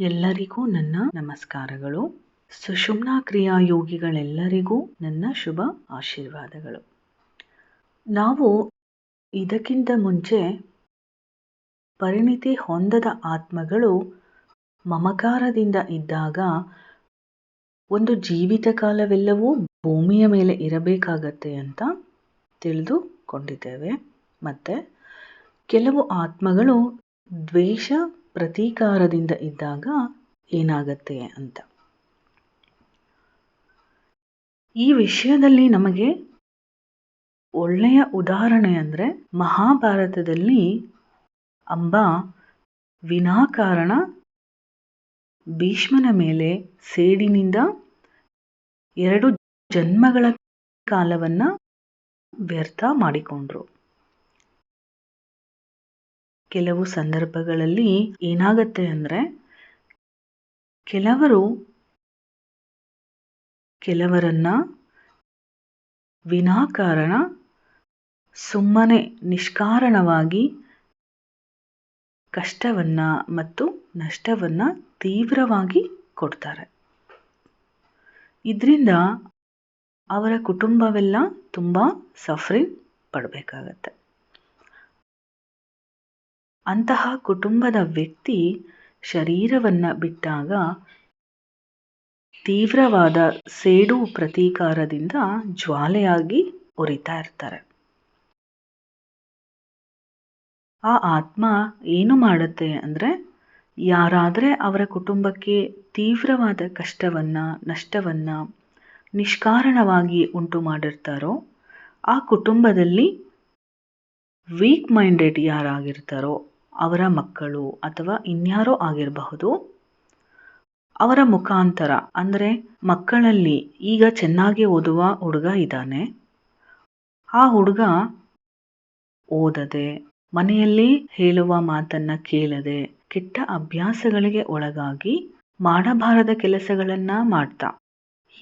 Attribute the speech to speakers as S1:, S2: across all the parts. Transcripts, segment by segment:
S1: ಎಲ್ಲರಿಗೂ ನನ್ನ ನಮಸ್ಕಾರಗಳು. ಸುಷುಮ್ನಾ ಕ್ರಿಯಾ ಯೋಗಿಗಳೆಲ್ಲರಿಗೂ ನನ್ನ ಶುಭ ಆಶೀರ್ವಾದಗಳು. ನಾವು ಇದಕ್ಕಿಂತ ಮುಂಚೆ ಪರಿಣಿತಿ ಹೊಂದದ ಆತ್ಮಗಳು ಮಮಕಾರದಿಂದ ಇದ್ದಾಗ ಒಂದು ಜೀವಿತ ಕಾಲವೆಲ್ಲವೂ ಭೂಮಿಯ ಮೇಲೆ ಇರಬೇಕಾಗತ್ತೆ ಅಂತ ತಿಳಿದುಕೊಂಡಿದ್ದೇವೆ. ಮತ್ತು ಕೆಲವು ಆತ್ಮಗಳು ದ್ವೇಷ ಪ್ರತೀಕಾರದಿಂದ ಇದ್ದಾಗ ಏನಾಗತ್ತೆ ಅಂತ. ಈ ವಿಷಯದಲ್ಲಿ ನಮಗೆ ಒಳ್ಳೆಯ ಉದಾಹರಣೆ ಅಂದರೆ ಮಹಾಭಾರತದಲ್ಲಿ ಅಂಬ ವಿನಾಕಾರಣ ಭೀಷ್ಮನ ಮೇಲೆ ಸೇಡಿನಿಂದ ಎರಡು ಜನ್ಮಗಳ ಕಾಲವನ್ನು ವ್ಯರ್ಥ ಮಾಡಿಕೊಂಡ್ರು. ಕೆಲವು ಸಂದರ್ಭಗಳಲ್ಲಿ ಏನಾಗತ್ತೆ ಅಂದರೆ ಕೆಲವರು ಕೆಲವರನ್ನ ವಿನಾಕಾರಣ, ಸುಮ್ಮನೆ ನಿಷ್ಕಾರಣವಾಗಿ ಕಷ್ಟವನ್ನ ಮತ್ತು ನಷ್ಟವನ್ನ ತೀವ್ರವಾಗಿ ಕೊಡ್ತಾರೆ. ಇದರಿಂದ ಅವರ ಕುಟುಂಬವೆಲ್ಲ ತುಂಬ ಸಫ್ರಿಂಗ್ ಪಡಬೇಕಾಗತ್ತೆ. ಅಂತಹ ಕುಟುಂಬದ ವ್ಯಕ್ತಿ ಶರೀರವನ್ನು ಬಿಟ್ಟಾಗ ತೀವ್ರವಾದ ಸೇಡು ಪ್ರತೀಕಾರದಿಂದ ಜ್ವಾಲೆಯಾಗಿ ಉರಿತಾ ಇರ್ತಾರೆ. ಆ ಆತ್ಮ ಏನು ಮಾಡುತ್ತೆ ಅಂದರೆ ಯಾರಾದರೆ ಅವರ ಕುಟುಂಬಕ್ಕೆ ತೀವ್ರವಾದ ಕಷ್ಟವನ್ನು, ನಷ್ಟವನ್ನು ನಿಷ್ಕಾರಣವಾಗಿ ಉಂಟು ಮಾಡಿರ್ತಾರೋ, ಆ ಕುಟುಂಬದಲ್ಲಿ ವೀಕ್ ಮೈಂಡೆಡ್ ಯಾರಾಗಿರ್ತಾರೋ ಅವರ ಮಕ್ಕಳು ಅಥವಾ ಇನ್ಯಾರೋ ಆಗಿರಬಹುದು. ಅವರ ಮುಖಾಂತರ, ಅಂದರೆ ಮಕ್ಕಳಲ್ಲಿ ಈಗ ಚೆನ್ನಾಗಿ ಓದುವ ಹುಡುಗ ಇದ್ದಾನೆ. ಆ ಹುಡುಗ ಓದದೆ, ಮನೆಯಲ್ಲಿ ಹೇಳುವ ಮಾತನ್ನ ಕೇಳದೆ, ಕೆಟ್ಟ ಅಭ್ಯಾಸಗಳಿಗೆ ಒಳಗಾಗಿ ಮಾಡಬಾರದ ಕೆಲಸಗಳನ್ನ ಮಾಡ್ತಾ.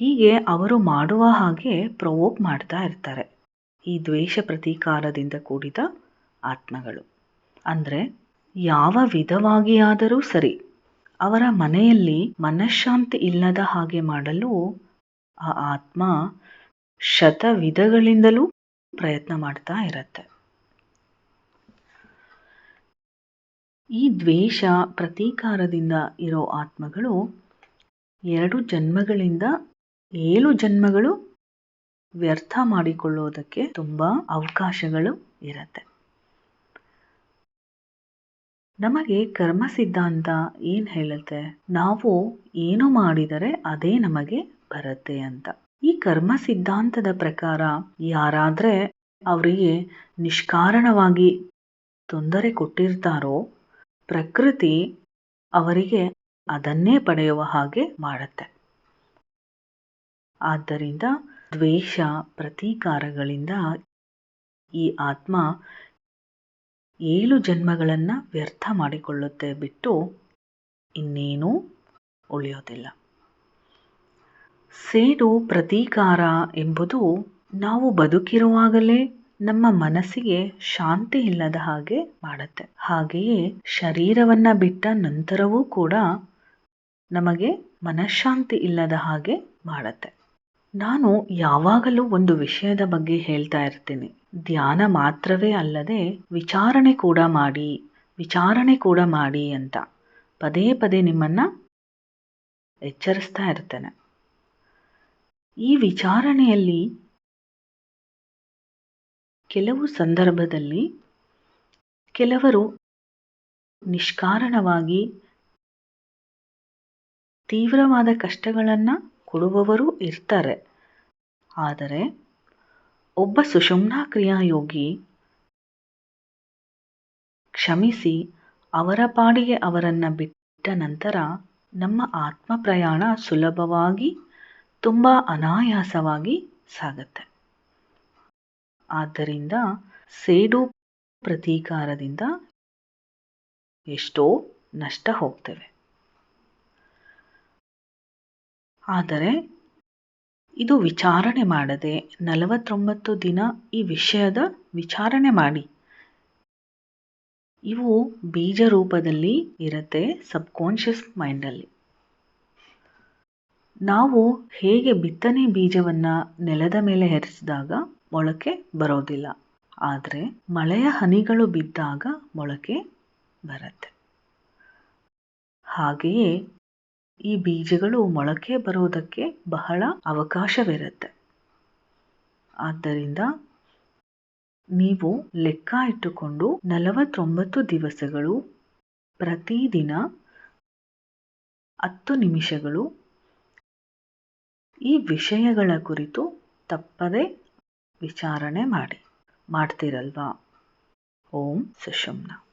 S1: ಹೀಗೆ ಅವರು ಮಾಡುವ ಹಾಗೆ ಪ್ರವೋಕ್ ಮಾಡ್ತಾ ಇರ್ತಾರೆ. ಈ ದ್ವೇಷ ಪ್ರತೀಕಾರದಿಂದ ಕೂಡಿದ ಆತ್ಮಗಳು. ಅಂದರೆ ಯಾವ ವಿಧವಾಗಿಯಾದರೂ ಸರಿ, ಅವರ ಮನೆಯಲ್ಲಿ ಮನಃಶಾಂತಿ ಇಲ್ಲದ ಹಾಗೆ ಮಾಡಲು ಆ ಆತ್ಮ ಶತ ವಿಧಗಳಿಂದಲೂ ಪ್ರಯತ್ನ ಮಾಡ್ತಾ ಇರತ್ತೆ. ಈ ದ್ವೇಷ ಪ್ರತೀಕಾರದಿಂದ ಇರೋ ಆತ್ಮಗಳು ಎರಡು ಜನ್ಮಗಳಿಂದ ಏಳು ಜನ್ಮಗಳು ವ್ಯರ್ಥ ಮಾಡಿಕೊಳ್ಳೋದಕ್ಕೆ ತುಂಬ ಅವಕಾಶಗಳು ಇರತ್ತೆ. ನಮಗೆ ಕರ್ಮ ಸಿದ್ಧಾಂತ ಏನು ಹೇಳುತ್ತೆ? ನಾವು ಏನು ಮಾಡಿದರೆ ಅದೇ ನಮಗೆ ಬರುತ್ತೆ ಅಂತ. ಈ ಕರ್ಮ ಸಿದ್ಧಾಂತದ ಪ್ರಕಾರ ಯಾರಾದ್ರೆ ಅವರಿಗೆ ನಿಷ್ಕಾರಣವಾಗಿ ತೊಂದರೆ ಕೊಟ್ಟಿರ್ತಾರೋ, ಪ್ರಕೃತಿ ಅವರಿಗೆ ಅದನ್ನೇ ಪಡೆಯುವ ಹಾಗೆ ಮಾಡುತ್ತೆ. ಆದ್ದರಿಂದ ದ್ವೇಷ, ಪ್ರತೀಕಾರಗಳಿಂದ ಈ ಆತ್ಮ ಏಳು ಜನ್ಮಗಳನ್ನು ವ್ಯರ್ಥ ಮಾಡಿಕೊಳ್ಳುತ್ತೆ ಬಿಟ್ಟು ಇನ್ನೇನೂ ಉಳಿಯೋದಿಲ್ಲ. ಸೇಡು ಪ್ರತೀಕಾರ ಎಂಬುದು ನಾವು ಬದುಕಿರುವಾಗಲೇ ನಮ್ಮ ಮನಸ್ಸಿಗೆ ಶಾಂತಿ ಇಲ್ಲದ ಹಾಗೆ ಮಾಡುತ್ತೆ. ಹಾಗೆಯೇ ಶರೀರವನ್ನು ಬಿಟ್ಟ ನಂತರವೂ ಕೂಡ ನಮಗೆ ಮನಃಶಾಂತಿ ಇಲ್ಲದ ಹಾಗೆ ಮಾಡುತ್ತೆ. ನಾನು ಯಾವಾಗಲೂ ಒಂದು ವಿಷಯದ ಬಗ್ಗೆ ಹೇಳ್ತಾ ಇರ್ತೀನಿ. ಧ್ಯಾನ ಮಾತ್ರವೇ ಅಲ್ಲದೆ ವಿಚಾರಣೆ ಕೂಡ ಮಾಡಿ, ವಿಚಾರಣೆ ಕೂಡ ಮಾಡಿ ಅಂತ. ಪದೇ ಪದೇ ನಿಮ್ಮನ್ನು ಎಚ್ಚರಿಸ್ತಾ ಇರ್ತೇನೆ. ಈ ವಿಚಾರಣೆಯಲ್ಲಿ ಕೆಲವು ಸಂದರ್ಭದಲ್ಲಿ ಕೆಲವರು ನಿಷ್ಕಾರಣವಾಗಿ ತೀವ್ರವಾದ ಕಷ್ಟಗಳನ್ನು ಕೊಡುವವರು ಇರ್ತಾರೆ. ಆದರೆ ಒಬ್ಬ ಸುಷುಮ್ನಾ ಕ್ರಿಯಾಯೋಗಿ ಕ್ಷಮಿಸಿ ಅವರ ಪಾಡಿಗೆ ಅವರನ್ನು ಬಿಟ್ಟ ನಂತರ ನಮ್ಮ ಆತ್ಮ ಪ್ರಯಾಣ ಸುಲಭವಾಗಿ, ತುಂಬ ಅನಾಯಾಸವಾಗಿ ಸಾಗತ್ತೆ. ಆದ್ದರಿಂದ ಸೇಡು ಪ್ರತೀಕಾರದಿಂದ ಎಷ್ಟೋ ನಷ್ಟ ಹೋಗ್ತೇವೆ. ಆದರೆ ಇದು ವಿಚಾರಣೆ ಮಾಡದೆ ನಲವತ್ತೊಂಬತ್ತು ದಿನ ಈ ವಿಷಯದ ವಿಚಾರಣೆ ಮಾಡಿ. ಇವು ಬೀಜ ರೂಪದಲ್ಲಿ ಇರುತ್ತೆ ಸಬ್ಕಾನ್ಷಿಯಸ್ ಮೈಂಡಲ್ಲಿ. ನಾವು ಹೇಗೆ ಬಿತ್ತನೆ ಬೀಜವನ್ನು ನೆಲದ ಮೇಲೆ ಹೆರಿಸಿದಾಗ ಮೊಳಕೆ ಬರೋದಿಲ್ಲ. ಆದರೆ ಮಳೆಯ ಹನಿಗಳು ಬಿದ್ದಾಗ ಮೊಳಕೆ ಬರುತ್ತೆ. ಹಾಗೆಯೇ ಈ ಬೀಜಗಳು ಮೊಳಕೆ ಬರೋದಕ್ಕೆ ಬಹಳ ಅವಕಾಶವಿರುತ್ತೆ. ಆದ್ದರಿಂದ ನೀವು ಲೆಕ್ಕ ಇಟ್ಟುಕೊಂಡು ನಲವತ್ತೊಂಬತ್ತು ದಿವಸಗಳು ಪ್ರತಿದಿನ ಹತ್ತು ನಿಮಿಷಗಳು ಈ ವಿಷಯಗಳ ಕುರಿತು ತಪ್ಪದೆ ವಿಚಾರಣೆ ಮಾಡಿ. ಮಾಡ್ತೀರಲ್ವಾ? ಓಂ ಸುಷುಮ್ನ